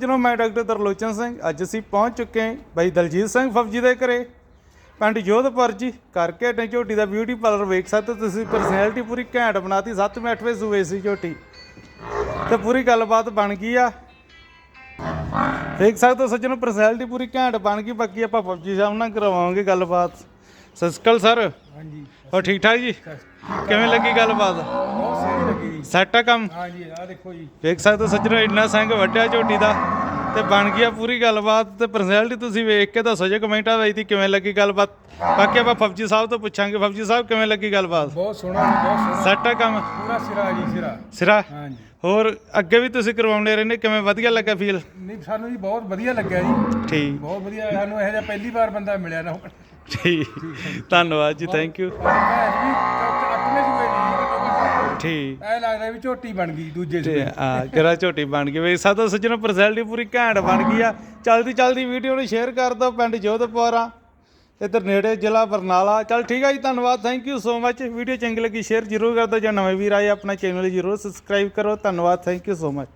ਜਨੋ ਮੈਂ ਡਾਕਟਰ ਤਰਲੋਚਨ ਸਿੰਘ ਅੱਜ ਅਸੀਂ ਪਹੁੰਚ ਚੁੱਕੇ ਹਾਂ ਬਾਈ ਦਲਜੀਤ ਸਿੰਘ ਫੌਜੀ ਦੇ ਘਰੇ। ਪਿੰਡ ਜੋਧਪੁਰ ਜੀ ਕਰਕੇ ਹਟੇ ਝੋਟੀ ਦਾ ਬਿਊਟੀ ਪਾਰਲਰ ਵੇਖ ਸਕਦੇ ਹੋ ਤੁਸੀਂ ਪਰਸਨੈਲਿਟੀ ਪੂਰੀ ਘੈਂਟ ਬਣਾਤੀ 7ਵੇਂ 8ਵੇਂ ਸੂਏ ਸੀ ਝੋਟੀ। ਤੇ ਪੂਰੀ ਗੱਲਬਾਤ ਬਣ ਗਈ ਆ। ਵੇਖ ਸਕਦੇ ਹੋ ਸੱਜਣੋ ਪਰਸਨੈਲਿਟੀ ਪੂਰੀ ਘੈਂਟ ਬਣ ਗਈ ਬਾਕੀ ਆਪਾਂ ਫੌਜੀ ਸਾਹਿਬ ਨਾਲ ਕਰਵਾਵਾਂਗੇ ਗੱਲਬਾਤ। ਸਤਿ ਸ਼੍ਰੀ ਹਾਂਜੀ। ਹੋਰ ਠੀਕ ਠਾਕ ਜੀ? ਕਿਵੇਂ ਲੱਗੀ ਗੱਲਬਾਤ ਬਹੁਤ ਸੋਹਣੀ ਲੱਗੀ ਜੀ ਸੈੱਟ ਆ ਕੰਮ? ਹਾਂਜੀ ਆਹ ਦੇਖੋ ਜੀ। ਵੇਖ ਸਕਦੇ ਹੋ ਸੱਜਣੋ ਇੰਨਾ ਸਿੰਘ ਵੱਡਿਆ ਝੋਟੀ ਦਾ। ਤੇ ਬਣ ਗਿਆ ਪੂਰੀ ਗੱਲਬਾਤ ਤੇ ਪਰਸਨੈਲਿਟੀ ਤੁਸੀਂ ਵੇਖ ਕੇ ਦੱਸੋ ਜੇ ਕਮੈਂਟਾਂ ਵਿੱਚ ਦੀ ਕਿਵੇਂ ਲੱਗੀ ਗੱਲਬਾਤ? ਬਾਕੀ ਆਪਾਂ ਫੌਜੀ ਸਾਹਿਬ ਤੋਂ ਪੁੱਛਾਂਗੇ। ਫੌਜੀ ਸਾਹਿਬ ਕਿਵੇਂ ਲੱਗੀ ਗੱਲਬਾਤ? ਬਹੁਤ ਸੋਹਣਾ ਬਹੁਤ ਸੋਹਣਾ। ਸੈੱਟ ਆ ਕੰਮ? ਪੂਰਾ ਸਿਰਾ ਜੀ ਸਿਰਾ। ਸਿਰਾ? ਹਾਂਜੀ। ਹੋਰ ਅੱਗੇ ਵੀ ਤੁਸੀਂ ਕਰਵਾਉਂਦੇ ਰਹਿੰਦੇ ਕਿਵੇਂ ਵਧੀਆ ਲੱਗਾ ਫੀਲ ਨਹੀਂ ਸਾਨੂੰ ਜੀ ਬਹੁਤ ਵਧੀਆ ਲੱਗਿਆ ਜੀ। ਠੀਕ। ਬਹੁਤ ਵਧੀਆ ਸਾਨੂੰ ਇਹੋ ਜਿਹਾ ਪਹਿਲੀ ਵਾਰ ਬੰਦਾ ਮਿਲਿਆ ਨਾ। ਠੀਕ। ਧੰਨਵਾਦ ਜੀ ਥੈਂਕ ਯੂ ਭੈਣ ਵੀ ਅੱਠਵੇਂ ਸੂਏ ਜੀ ਘੱਟੋ ਘੱਟ ਠੀਕ। ਐ ਲੱਗਦਾ ਵੀ ਝੋਟੀ ਬਣ ਗਈ ਦੂਜੇ ਤੇ ਸੂਏ ਆ ਕਿਹੜਾ ਝੋਟੀ ਬਣ ਗਈ ਵੇ ਸਾਡਾ ਸੱਜਣੋ ਪਰਸਨੈਲਿਟੀ ਪੂਰੀ ਘੈਂਟ ਬਣ ਗਈ ਆ। ਚਲਦੀ ਚਲਦੀ ਵੀਡੀਓ ਨੂੰ ਸ਼ੇਅਰ ਕਰ ਦਿਓ ਪਿੰਡ ਜੋਧਪੁਰ ਆ। ਇੱਧਰ ਨੇੜੇ ਜ਼ਿਲ੍ਹਾ ਬਰਨਾਲਾ। ਚਲ ਠੀਕ ਆ ਜੀ ਧੰਨਵਾਦ। Thank you so much video ਚੰਗੀ ਲੱਗੀ ਸ਼ੇਅਰ ਜ਼ਰੂਰ ਕਰ ਦਿਓ। ਜੇ ਨਵੇਂ ਵੀਰ ਆਏ ਆਪਣਾ ਚੈਨਲ ਜ਼ਰੂਰ ਸਬਸਕ੍ਰਾਈਬ ਕਰੋ। ਧੰਨਵਾਦ। Thank you so much